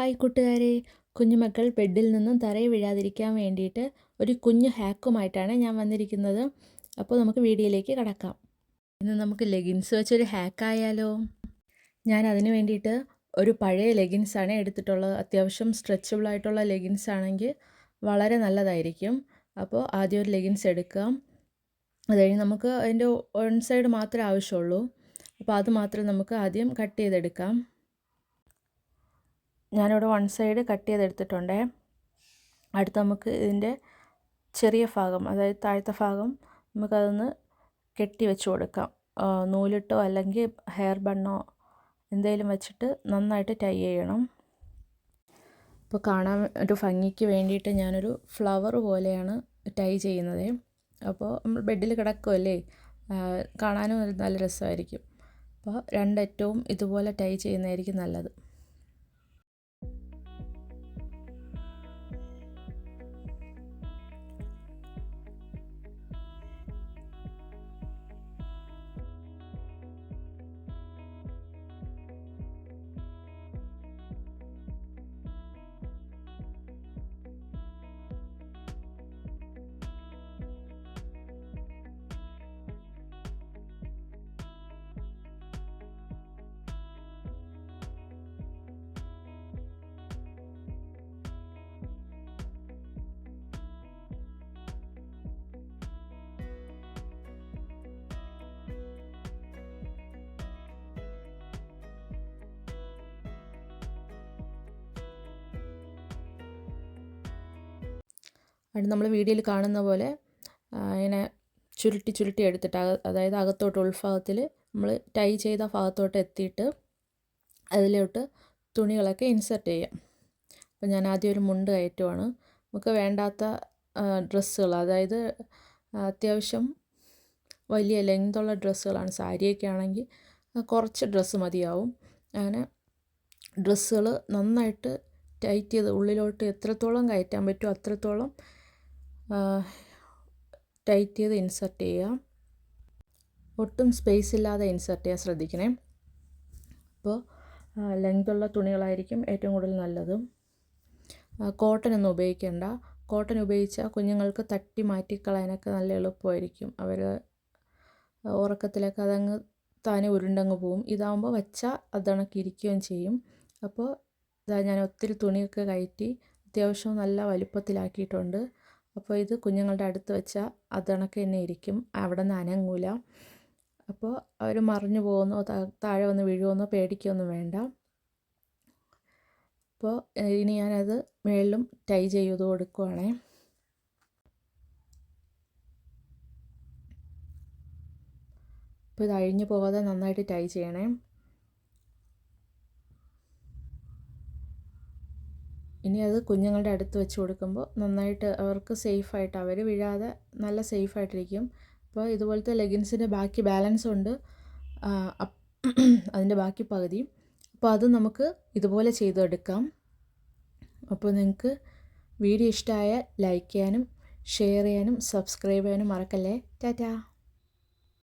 Hi കൂട്ടുകാരെ കുഞ്ഞുമക്കൾ ബെഡിൽ നിന്നും തറയിൽ വീഴാതിരിക്കാൻ വേണ്ടിയിട്ട് ഒരു കുഞ്ഞു ഹാക്കുമായിട്ടാണ് ഞാൻ വന്നിരിക്കുന്നത്. അപ്പോൾ നമുക്ക് വീഡിയോയിലേക്ക് കടക്കാം. ഇന്ന് നമുക്ക് ലെഗിൻസ് വെച്ചൊരു ഹാക്കായാലോ? ഞാൻ അതിന് വേണ്ടിയിട്ട് ഒരു പഴയ ലെഗിൻസാണ് എടുത്തിട്ടുള്ളത്. അത്യാവശ്യം സ്ട്രെച്ചബിൾ ആയിട്ടുള്ള ലെഗിൻസ് ആണെങ്കിൽ വളരെ നല്ലതായിരിക്കും. അപ്പോൾ ആദ്യം ഒരു ലെഗിൻസ് എടുക്കാം അത് കഴിഞ്ഞ് നമുക്ക് അതിന്റെ വൺ സൈഡ് മാത്രമേ ആവശ്യമുള്ളൂ. അപ്പോൾ അത് മാത്രം നമുക്ക് ആദ്യം കട്ട് ചെയ്തെടുക്കാം. ഞാനിവിടെ വൺ സൈഡ് കട്ട് ചെയ്തെടുത്തിട്ടുണ്ട്. അടുത്ത് നമുക്ക് ഇതിന്റെ ചെറിയ ഭാഗം അതായത് താഴത്തെ ഭാഗം നമുക്കതൊന്ന് കെട്ടി വെച്ച് കൊടുക്കാം. നൂലിട്ടോ അല്ലെങ്കിൽ ഹെയർ ബണ്ണോ എന്തെങ്കിലും വെച്ചിട്ട് നന്നായിട്ട് ടൈ ചെയ്യണം. ഇപ്പോൾ കാണാൻ ഒരു ഭംഗിക്ക് വേണ്ടിയിട്ട് ഞാനൊരു ഫ്ലവർ പോലെയാണ് ടൈ ചെയ്യുന്നത്. അപ്പോൾ നമ്മൾ ബെഡിൽ കിടക്കുമല്ലേ കാണാനും നല്ല രസമായിരിക്കും. അപ്പോൾ രണ്ടറ്റവും ഇതുപോലെ ടൈ ചെയ്യുന്നതായിരിക്കും നല്ലത്. അത് നമ്മൾ വീഡിയോയിൽ കാണുന്ന പോലെ ഇങ്ങനെ ചുരുട്ടി ചുരുട്ടി എടുത്തിട്ട് അതായത് അകത്തോട്ട് ഉൾഭാഗത്തിൽ നമ്മൾ ടൈ ചെയ്ത ഭാഗത്തോട്ട് എത്തിയിട്ട് അതിലോട്ട് തുണികളൊക്കെ ഇൻസെർട്ട് ചെയ്യാം. അപ്പോൾ ഞാൻ ആദ്യം ഒരു മുണ്ട് കയറ്റുവാണ്. നമുക്ക് വേണ്ടാത്ത ഡ്രസ്സുകൾ അതായത് അത്യാവശ്യം വലിയ ലെങ്തുള്ള ഡ്രസ്സുകളാണ്. സാരിയൊക്കെ ആണെങ്കിൽ കുറച്ച് ഡ്രസ്സ് മതിയാവും. അങ്ങനെ ഡ്രസ്സുകൾ നന്നായിട്ട് ടൈറ്റ് ചെയ്ത് ഉള്ളിലോട്ട് എത്രത്തോളം കയറ്റാൻ പറ്റുമോ അത്രത്തോളം ടൈറ്റ് ചെയ്ത് ഇൻസർട്ട് ചെയ്യുക. ഒട്ടും സ്പേസ് ഇല്ലാതെ ഇൻസർട്ട് ചെയ്യാൻ ശ്രദ്ധിക്കണേ. അപ്പോൾ ലെങ്തുള്ള തുണികളായിരിക്കും ഏറ്റവും കൂടുതൽ നല്ലത്. കോട്ടൺ ഒന്നും ഉപയോഗിക്കേണ്ട. കോട്ടൺ ഉപയോഗിച്ചാൽ കുഞ്ഞുങ്ങൾക്ക് തട്ടി മാറ്റിക്കളയാനൊക്കെ നല്ല എളുപ്പമായിരിക്കും. അവർ ഉറക്കത്തിലൊക്കെ അതങ്ങ് താനെ ഉരുണ്ടങ്ങ് പോവും. ഇതാകുമ്പോൾ വച്ചാൽ അതണക്ക് ഇരിക്കുകയും ചെയ്യും. അപ്പോൾ ഇതാ ഞാൻ ഒത്തിരി തുണിയൊക്കെ കയറ്റി അത്യാവശ്യം നല്ല വലുപ്പത്തിലാക്കിയിട്ടുണ്ട്. അപ്പോൾ ഇത് കുഞ്ഞുങ്ങളുടെ അടുത്ത് വെച്ചാൽ അതണക്ക് തന്നെ ഇരിക്കും. അവിടെ നിന്ന് അനങ്ങൂല. അപ്പോൾ അവർ മറിഞ്ഞു പോകുന്നോ. താഴെ വന്ന് വീഴുമെന്നോ പേടിക്കൊന്നും വേണ്ട. അപ്പോൾ ഇനി ഞാനത് മേളിലും ടൈ ചെയ്ത് കൊടുക്കുവാണേ. അപ്പോൾ ഇത് അഴിഞ്ഞു പോകാതെ നന്നായിട്ട് ടൈ ചെയ്യണേ. ഇനി അത് കുഞ്ഞുങ്ങളുടെ അടുത്ത് വെച്ച് കൊടുക്കുമ്പോൾ നന്നായിട്ട് അവർക്ക് സേഫായിട്ട് അവർ വീഴാതെ നല്ല സേഫായിട്ടിരിക്കും. അപ്പോൾ ഇതുപോലത്തെ ലെഗിൻസിന്റെ ബാക്കി ബാലൻസ് ഉണ്ട്. അതിന്റെ ബാക്കി പകുതി. അപ്പോൾ അത് നമുക്ക് ഇതുപോലെ ചെയ്തെടുക്കാം. അപ്പോൾ നിങ്ങൾക്ക് വീഡിയോ ഇഷ്ടമായ ലൈക്ക് ചെയ്യാനും ഷെയർ ചെയ്യാനും സബ്സ്ക്രൈബ് ചെയ്യാനും മറക്കല്ലേ. ടാറ്റാ.